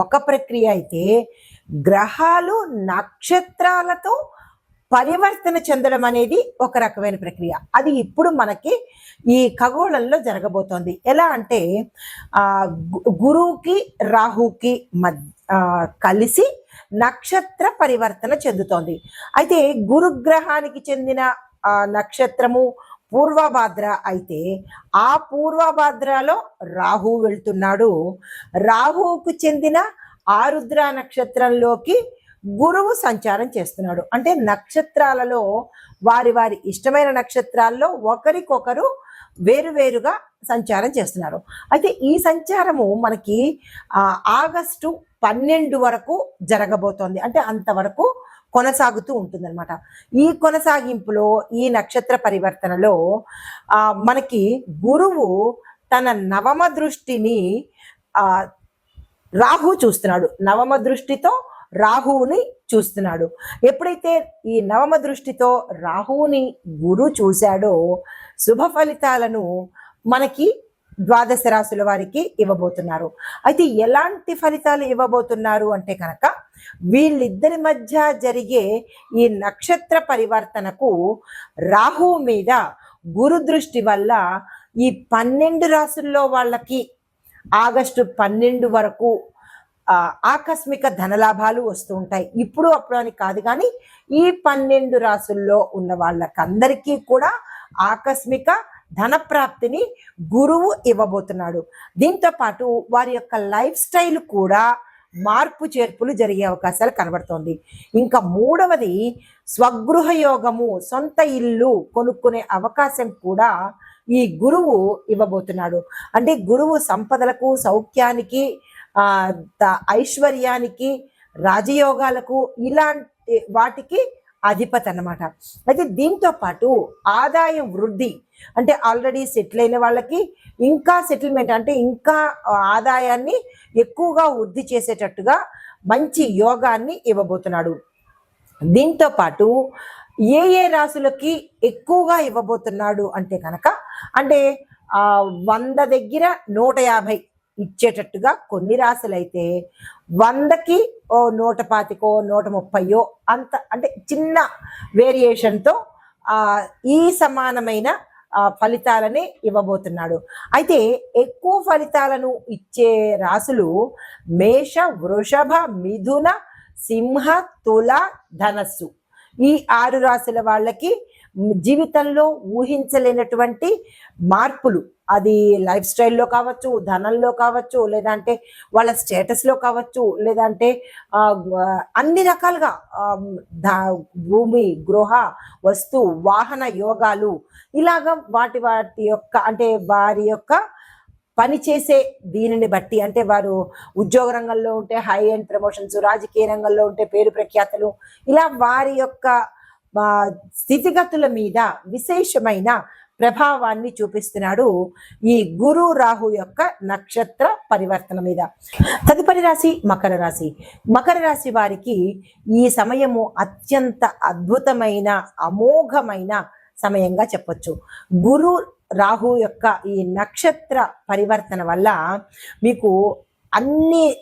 ఒక ప్రక్రియ అయితే గ్రహాలు నక్షత్రాలతో పరివర్తన చెందడం అనేది ఒక రకమైన ప్రక్రియ. అది ఇప్పుడు మనకి ఈ ఖగోళంలో జరగబోతోంది. ఎలా అంటే గురువుకి రాహుకి మధ్య కలిసి నక్షత్ర పరివర్తన చెందుతోంది. అయితే గురుగ్రహానికి చెందిన నక్షత్రము పూర్వభాద్ర అయితే ఆ పూర్వభాద్రలో రాహు వెళ్తున్నాడు. రాహువుకు చెందిన ఆరుద్ర నక్షత్రంలోకి గురువు సంచారం చేస్తున్నాడు. అంటే నక్షత్రాలలో వారి వారి ఇష్టమైన నక్షత్రాల్లో ఒకరికొకరు వేరువేరుగా సంచారం చేస్తున్నారు. అయితే ఈ సంచారము మనకి ఆగస్టు పన్నెండు వరకు జరగబోతోంది. అంటే అంతవరకు కొనసాగుతూ ఉంటుందన్నమాట. ఈ కొనసాగింపులో ఈ నక్షత్ర పరివర్తనలో మనకి గురువు తన నవమ దృష్టిని రాహు చూస్తున్నాడు. నవమ దృష్టితో రాహువుని చూస్తున్నాడు. ఎప్పుడైతే ఈ నవమ దృష్టితో రాహువుని గురు చూశాడో శుభ ఫలితాలను మనకి ద్వాదశ రాశుల వారికి ఇవ్వబోతున్నారు. అయితే ఎలాంటి ఫలితాలు ఇవ్వబోతున్నారు అంటే కనుక వీళ్ళిద్దరి మధ్య జరిగే ఈ నక్షత్ర పరివర్తనకు రాహు మీద గురు దృష్టి వల్ల ఈ పన్నెండు రాసుల్లో వాళ్ళకి ఆగస్టు పన్నెండు వరకు ఆకస్మిక ధనలాభాలు వస్తూ ఉంటాయి. ఇప్పుడు అప్పుడు అని కాదు కానీ ఈ పన్నెండు రాసుల్లో ఉన్న వాళ్ళకందరికీ కూడా ఆకస్మిక ధన ప్రాప్తిని గురువు ఇవ్వబోతున్నాడు. దీంతో పాటు వారి యొక్క లైఫ్ స్టైల్ కూడా మార్పు చేర్పులు జరిగే అవకాశాలు కనబడుతోంది. ఇంకా మూడవది స్వగృహ యోగము సొంత ఇల్లు కొనుక్కునే అవకాశం కూడా ఈ గురువు ఇవ్వబోతున్నాడు. అంటే గురువు సంపదలకు సౌఖ్యానికి ఐశ్వర్యానికి రాజయోగాలకు ఇలాంటి వాటికి అధిపతి అనమాట అయితే దీంతో పాటు ఆదాయం వృద్ధి అంటే ఆల్రెడీ సెటిల్ అయిన వాళ్ళకి ఇంకా సెటిల్మెంట్ అంటే ఇంకా ఆదాయాన్ని ఎక్కువగా వృద్ధి చేసేటట్టుగా మంచి యోగాన్ని ఇవ్వబోతున్నాడు. దీంతో పాటు ఏ ఏ రాసులకి ఎక్కువగా ఇవ్వబోతున్నాడు అంటే కనుక అంటే వంద దగ్గర నూట యాభై ఇచ్చేటట్టుగా కొన్ని రాసులైతే వందకి ఓ నూట పాతికో నూట ముప్పయో అంత అంటే చిన్న వేరియేషన్తో ఈ సమానమైన ఆ, ఫలితాలని ఇవ్వబోతున్నాడు. అయితే ఎక్కువ ఫలితాలను ఇచ్చే రాసులు మేష వృషభ మిథున సింహ తుల ధనస్సు. ఈ ఆరు రాశుల వాళ్ళకి జీవితంలో ఊహించలేనటువంటి మార్పులు. అది లైఫ్ స్టైల్లో కావచ్చు ధనంలో కావచ్చు లేదంటే వాళ్ళ స్టేటస్లో కావచ్చు లేదంటే అన్ని రకాలుగా భూమి గృహ వస్తు వాహన యోగాలు ఇలాగా వాటి వాటి యొక్క అంటే వారి యొక్క పని చేసే దీనిని బట్టి అంటే వారు ఉద్యోగ రంగంలో ఉంటే హై అండ్ ప్రమోషన్స్ రాజకీయ రంగంలో ఉంటే పేరు ప్రఖ్యాతలు ఇలా వారి యొక్క స్థితిగతుల మీద విశేషమైన ప్రభావాన్ని చూపిస్తున్నాడు ఈ గురు రాహు యొక్క నక్షత్ర పరివర్తన మీద. తదుపరి రాశి మకర రాశి. మకర రాశి వారికి ఈ సమయము అత్యంత అద్భుతమైన అమోఘమైన సమయంగా చెప్పొచ్చు. గురు రాహు యొక్క ఈ నక్షత్ర పరివర్తన వల్ల మీకు అన్ని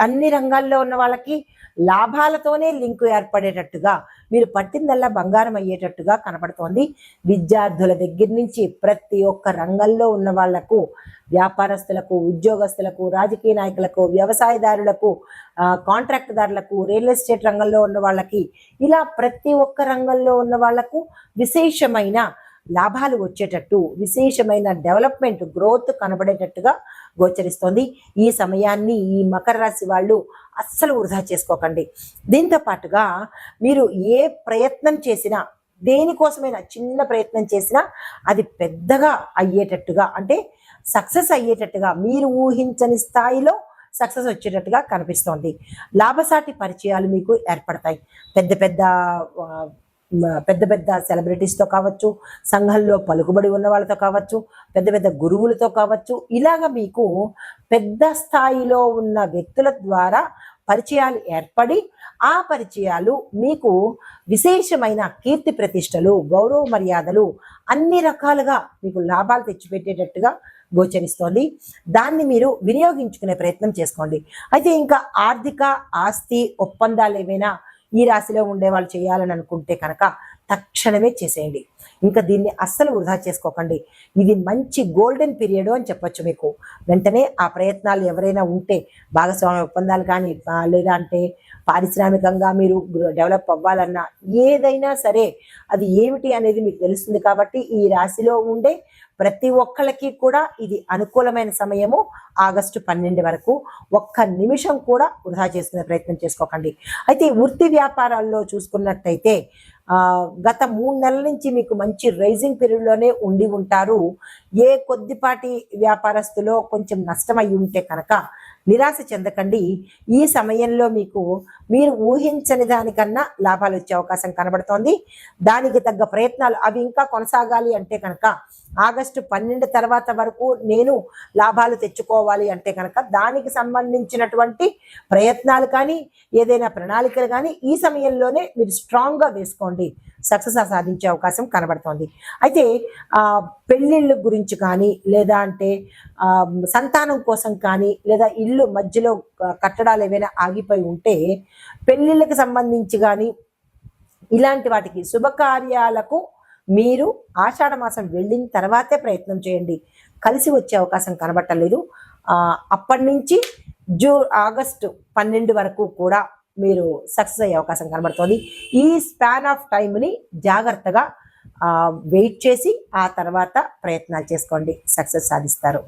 అన్ని రంగాల్లో ఉన్న వాళ్ళకి లాభాలతోనే లింకు ఏర్పడేటట్టుగా మీరు పట్టిందల్లా బంగారం అయ్యేటట్టుగా కనపడుతోంది. విద్యార్థుల దగ్గర నుంచి ప్రతి ఒక్క రంగంలో ఉన్న వాళ్ళకు వ్యాపారస్తులకు ఉద్యోగస్తులకు రాజకీయ నాయకులకు వ్యవసాయదారులకు కాంట్రాక్ట్ దారులకు రియల్ ఎస్టేట్ రంగంలో ఉన్న వాళ్ళకి ఇలా ప్రతి ఒక్క రంగంలో ఉన్న వాళ్ళకు విశేషమైన లాభాలు వచ్చేటట్టు విశేషమైన డెవలప్మెంట్ గ్రోత్ కనబడేటట్టుగా గోచరిస్తోంది. ఈ సమయాన్ని ఈ మకర రాశి వాళ్ళు అస్సలు వృధా చేసుకోకండి. దీంతో పాటుగా మీరు ఏ ప్రయత్నం చేసినా దేనికోసమైనా చిన్న ప్రయత్నం చేసినా అది పెద్దగా అయ్యేటట్టుగా అంటే సక్సెస్ అయ్యేటట్టుగా మీరు ఊహించని స్థాయిలో సక్సెస్ వచ్చేటట్టుగా కనిపిస్తోంది. లాభసాటి పరిచయాలు మీకు ఏర్పడతాయి. పెద్ద పెద్ద పెద్ద పెద్ద సెలబ్రిటీస్తో కావచ్చు సంఘంలో పలుకుబడి ఉన్న వాళ్ళతో కావచ్చు పెద్ద పెద్ద గురువులతో కావచ్చు ఇలాగ మీకు పెద్ద స్థాయిలో ఉన్న వ్యక్తుల ద్వారా పరిచయాలు ఏర్పడి ఆ పరిచయాలు మీకు విశేషమైన కీర్తి ప్రతిష్టలు గౌరవ మర్యాదలు అన్ని రకాలుగా మీకు లాభాలు తెచ్చిపెట్టేటట్టుగా గోచరిస్తోంది. దాన్ని మీరు వినియోగించుకునే ప్రయత్నం చేసుకోండి. అయితే ఇంకా ఆర్థిక ఆస్తి ఒప్పందాలు ఏవైనా ఈ రాశిలో ఉండే వాళ్ళు చేయాలని అనుకుంటే కనుక తక్షణమే చేసేయండి. ఇంకా దీన్ని అస్సలు వృధా చేసుకోకండి. ఇది మంచి గోల్డెన్ పీరియడ్ అని చెప్పొచ్చు మీకు. వెంటనే ఆ ప్రయత్నాలు ఎవరైనా ఉంటే భాగస్వామ్య ఒప్పందాలు కానీ లేదా అంటే పారిశ్రామికంగా మీరు డెవలప్ అవ్వాలన్నా ఏదైనా సరే అది ఏమిటి అనేది మీకు తెలుస్తుంది కాబట్టి ఈ రాశిలో ఉండే ప్రతి ఒక్కళ్ళకి కూడా ఇది అనుకూలమైన సమయము ఆగస్టు పన్నెండు వరకు. ఒక్క నిమిషం కూడా వృధా చేసుకునే ప్రయత్నం చేసుకోకండి. అయితే వృత్తి వ్యాపారాల్లో చూసుకున్నట్టయితే గత మూడు నెలల నుంచి మీకు మంచి రైజింగ్ పీరియడ్లోనే ఉండి ఉంటారు. ఏ కొద్దిపాటి వ్యాపారస్తులో కొంచెం నష్టం అయి ఉంటే కనుక నిరాశ చెందకండి. ఈ సమయంలో మీకు మీరు ఊహించని దానికన్నా లాభాలు వచ్చే అవకాశం కనబడుతోంది. దానికి తగ్గ ప్రయత్నాలు అవి ఇంకా కొనసాగాలి అంటే కనుక ఆగస్టు పన్నెండు తర్వాత వరకు నేను లాభాలు తెచ్చుకోవాలి అంటే కనుక దానికి సంబంధించినటువంటి ప్రయత్నాలు కానీ ఏదైనా ప్రణాళికలు కానీ ఈ సమయంలోనే మీరు స్ట్రాంగ్గా వేసుకోండి. సక్సెస్ సాధించే అవకాశం కనబడుతోంది. అయితే ఆ, పెళ్ళిళ్ళ గురించి కానీ లేదా అంటే సంతానం కోసం కానీ లేదా ఇల్లు మధ్యలో కట్టడాలు ఏవైనా ఆగిపోయి ఉంటే పెళ్ళిళ్ళకి సంబంధించి కానీ ఇలాంటి వాటికి శుభకార్యాలకు మీరు ఆషాఢ మాసం వెళ్ళిన తర్వాతే ప్రయత్నం చేయండి. కలిసి వచ్చే అవకాశం కనబట్టలేదు. అప్పటి నుంచి జూ ఆగస్టు పన్నెండు వరకు కూడా మీరు సక్సెస్ అయ్యే అవకాశం కనబడుతోంది. ఈ స్పాన్ ఆఫ్ టైంని జాగ్రత్తగా వెయిట్ చేసి ఆ తర్వాత ప్రయత్నాలు చేసుకోండి. సక్సెస్ సాధిస్తారు.